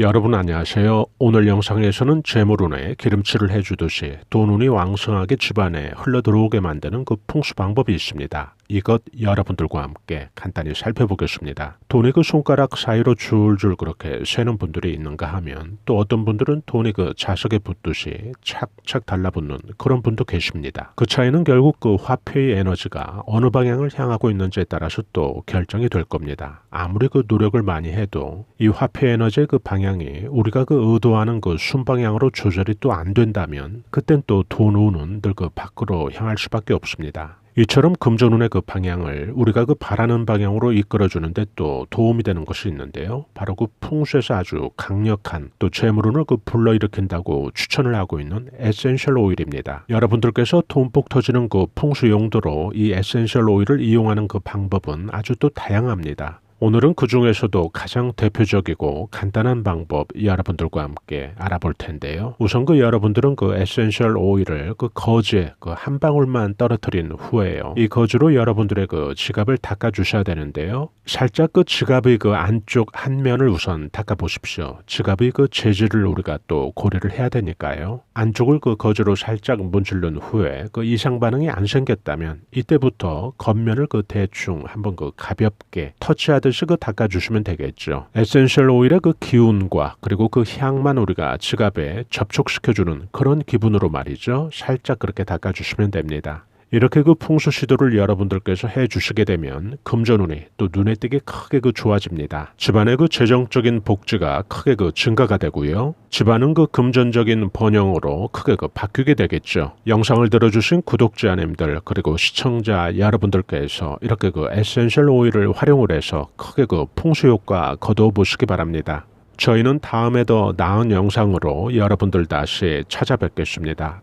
여러분 안녕하세요. 오늘 영상에서는 재물운에 기름칠을 해주듯이 돈운이 왕성하게 집안에 흘러들어오게 만드는 그 풍수 방법이 있습니다. 이것 여러분들과 함께 간단히 살펴보겠습니다. 돈이 그 손가락 사이로 줄줄 그렇게 새는 분들이 있는가 하면 또 어떤 분들은 돈이 그 자석에 붙듯이 착착 달라붙는 그런 분도 계십니다. 그 차이는 결국 그 화폐의 에너지가 어느 방향을 향하고 있는지에 따라서 또 결정이 될 겁니다. 아무리 그 노력을 많이 해도 이 화폐 에너지의 그 방향이 우리가 그 의도하는 그 순방향으로 조절이 또 안 된다면 그땐 또돈 운은 늘그 밖으로 향할 수밖에 없습니다. 이처럼 금전운의 그 방향을 우리가 그 바라는 방향으로 이끌어주는데 또 도움이 되는 것이 있는데요. 바로 그 풍수에서 아주 강력한 또 재물운을 그 불러일으킨다고 추천을 하고 있는 에센셜 오일입니다. 여러분들께서 돈복 터지는 그 풍수 용도로 이 에센셜 오일을 이용하는 그 방법은 아주 또 다양합니다. 오늘은 그 중에서도 가장 대표적이고 간단한 방법 여러분들과 함께 알아볼 텐데요. 우선 그 여러분들은 그 에센셜 오일을 그 거즈에 그 한 방울만 떨어뜨린 후에요. 이 거즈로 여러분들의 그 지갑을 닦아 주셔야 되는데요. 살짝 그 지갑의 그 안쪽 한 면을 우선 닦아 보십시오. 지갑의 그 재질을 우리가 또 고려를 해야 되니까요. 안쪽을 그 거즈로 살짝 문질른 후에 그 이상 반응이 안 생겼다면 이때부터 겉면을 그 대충 한번 그 가볍게 터치하듯이 그 닦아주시면 되겠죠. 에센셜 오일의 그 기운과 그리고 그 향만 우리가 지갑에 접촉시켜주는 그런 기분으로 말이죠. 살짝 그렇게 닦아주시면 됩니다. 이렇게 그 풍수 시도를 여러분들께서 해 주시게 되면 금전운이 또 눈에 띄게 크게 그 좋아집니다. 집안의 그 재정적인 복지가 크게 그 증가가 되고요. 집안은 그 금전적인 번영으로 크게 그 바뀌게 되겠죠. 영상을 들어주신 구독자님들 그리고 시청자 여러분들께서 이렇게 그 에센셜 오일을 활용을 해서 크게 그 풍수 효과 거두어 보시기 바랍니다. 저희는 다음에 더 나은 영상으로 여러분들 다시 찾아뵙겠습니다.